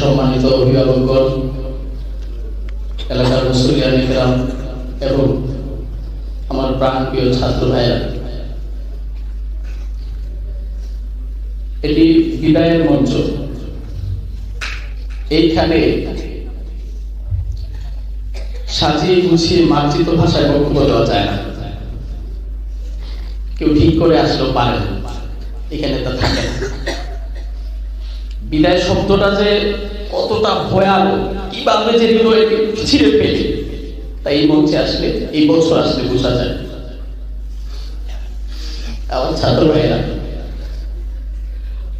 সম্মানিত অভিভাবকগণ, এলাকার মুসলিয়ান এবং আমার প্রাণপ্রিয় ছাত্র ভাইরা এটি বিদায়ের মঞ্চ। এইখানে সাজিয়ে গুছিয়ে মার্জিত ভাষায় বক্তব্য দেওয়া যায় না। কেউ ঠিক করে আসলেও পারে এখানে তা থাকে না। বিদায় শব্দটা যে কতটা ভয়ানক কীভাবে যে হৃদয়কে ছিঁড়ে ফেলে, তাই এই মঞ্চে আসলে, এই বছর আসলে বোঝা যায়। আমার ছাত্র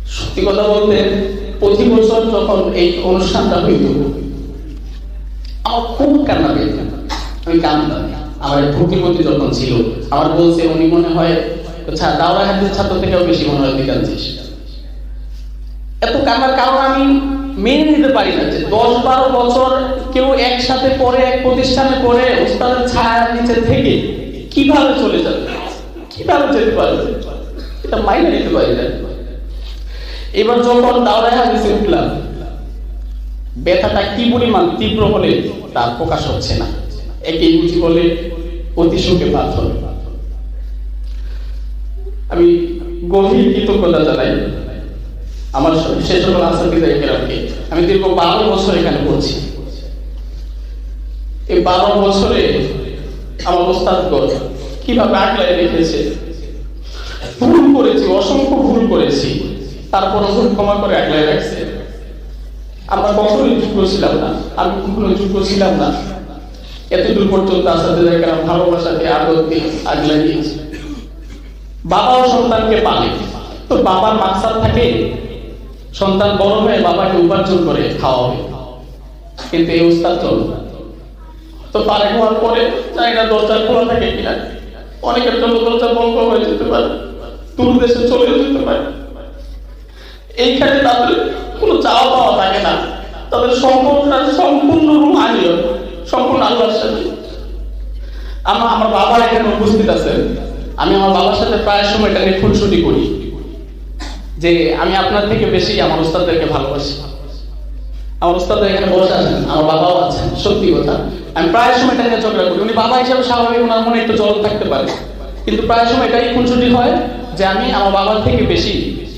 সত্যি কথা বলতে প্রতি বছর যখন এই অনুষ্ঠানটা হইত, আমার খুব কান্না পেত আমি কান্দাম আমার যখন ছিল, আমার বলছে, উনি মনে হয় ছা- দাওরা হাতের ছাত্র থেকেও বেশি মনে হয় কাঁদছিস এত কান্নার কারণ আমি মেনে নিতে পারি না যে দশ বারো বছর কেউ একসাথে পড়ে, এক প্রতিষ্ঠানে পড়ে উস্তাদের ছায়ার নিচে থেকে কীভাবে চলে যাবে? কীভাবে যেতে পারবে? এটা মাইনে নিতে পারি না। এবার যখন দাওরায় হাদিসে উঠলাম, ব্যথাটা কি পরিমাণ? তীব্র হলে তা প্রকাশ হচ্ছে না। একে বুঝি বলে অতি সুখে পাথর আমি গভীর কৃতজ্ঞতা জানাই আমার সে সকল আসাদিদা কেরামকে আমি দীর্ঘ বারো বছর এখানে পড়ছি। এই বারো বছরে আমার ওস্তাদগণ কীভাবে আগলায় রেখেছে? ভুল করেছি, অসংখ্য ভুল করেছি। তারপর ভুল ক্ষমা করে আগলায় রাখছে। আমরা কখনোই যোগ্য ছিলাম না আমি কখনো যোগ্য ছিলাম না। এতদূর পর্যন্ত আসাদিদা কেরাম ভালোবাসাকে আদর দিয়ে আগলায় দিয়েছে বাবাও সন্তানকে পালে। তো বাবার মাকসাদ থাকে? সন্তান বড় হয়ে বাবাকে উপার্জন করে খাওয়াবে। কিন্তু এই উস্তাদ চল তো পারে হওয়ার পরে জানি না দরজা খোলা থাকে কিনা? অনেকের জন্য দরজা বন্ধ হয়ে যেতে পারে, দূর দেশে চলে যেতে পারে। এইখানে তাদের কোনো চাওয়া পাওয়া থাকে না। তাদের সম্পর্কটা সম্পূর্ণ রুহানীয় সম্পূর্ণ আল্লাহর সাথে। আমার আমার বাবা এখানে উপস্থিত আছেন। আমি আমার বাবার সাথে প্রায় সময় এটা নিয়ে খুনসুটি করি। যে আমি আপনার থেকে বেশি আমার উস্তাদদেরকে ভালোবাসি। আমার উস্তাদ এখানে বসে আছেন, আমার বাবাও আছেন, সত্যি কথা। আমি প্রায় সময় এটা নিয়ে ঝগড়া করি উনি বাবা হিসাবে স্বাভাবিক, ওনার মনে একটু জল থাকতে পারে। কিন্তু প্রায় সময় এটাই খুনসুটি হয় যে আমি আমার বাবার থেকে বেশি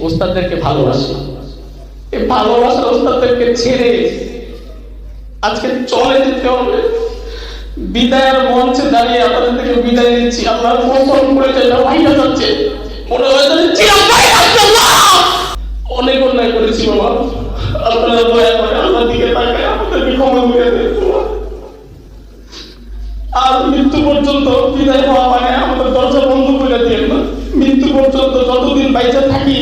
উস্তাদদেরকে ভালোবাসি। এই ভালোবাসার উস্তাদদেরকে ছেড়ে আজকে চলে যেতে হবে। বিদায়ের মঞ্চে দাঁড়িয়ে আপনাদের থেকে বিদায় নিচ্ছি। আল্লাহর কসম করে যেটা ভাইয়া যাচ্ছে মনে হয় যেন চিরাপাই আল্লাহ অনেক অন্যায় করেছি বাবা আপনারা দয়া করে আল্লাহ দিকে তাকায় আমাদেরকে আর মৃত্যু পর্যন্ত বিদায় হওয়া মানে আমাদের দরজা বন্ধ করে দিয়ে মৃত্যু পর্যন্ত যতদিন বাইচা থাকি,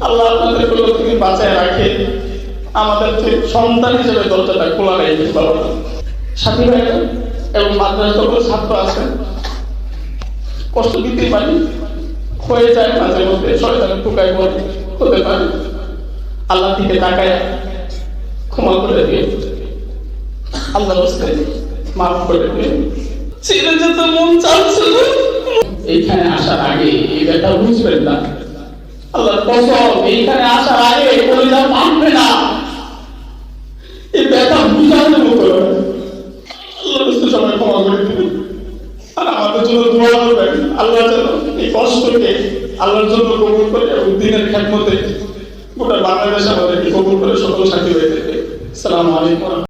আল্লাহ আপনাদের থেকে বাঁচায় রাখে। আমাদের সন্তান হিসেবে দরজাটা খোলা রেখে সাথী ভাইরা এবং মাদ্রাসা যত ছাত্র আছে। কষ্ট দিতে পারি, হয়ে যায় মাঝে মধ্যে, শয়তানের টুকায় পর হতে পারে। আল্লাহ দিকে তাকায় ক্ষমা করে দিয়ে আল্লাহ রাস্তায় মাফ করে দিয়ে ছেড়ে যেতে মন চাচ্ছে না। এইখানে আসার আগে এই ব্যাটা বুঝবেন না। আল্লাহর কসম, এইখানে আসার আগে কলিজা মানবে না। এই ব্যাটা বুঝাতে মতো আল্লাহ সবাই ক্ষমা করে দিবেন আর আমাদের জন্য দোয়া করবেন। আল্লাহ যেন এই কষ্টকে আল্লাহর জন্য কবুল করে এবং দিনের খেদমতে গোটা বাংলাদেশ আমাদেরকে কবুল করে সকল সাথী হয়ে থাকে। সালাম আলাইকুম।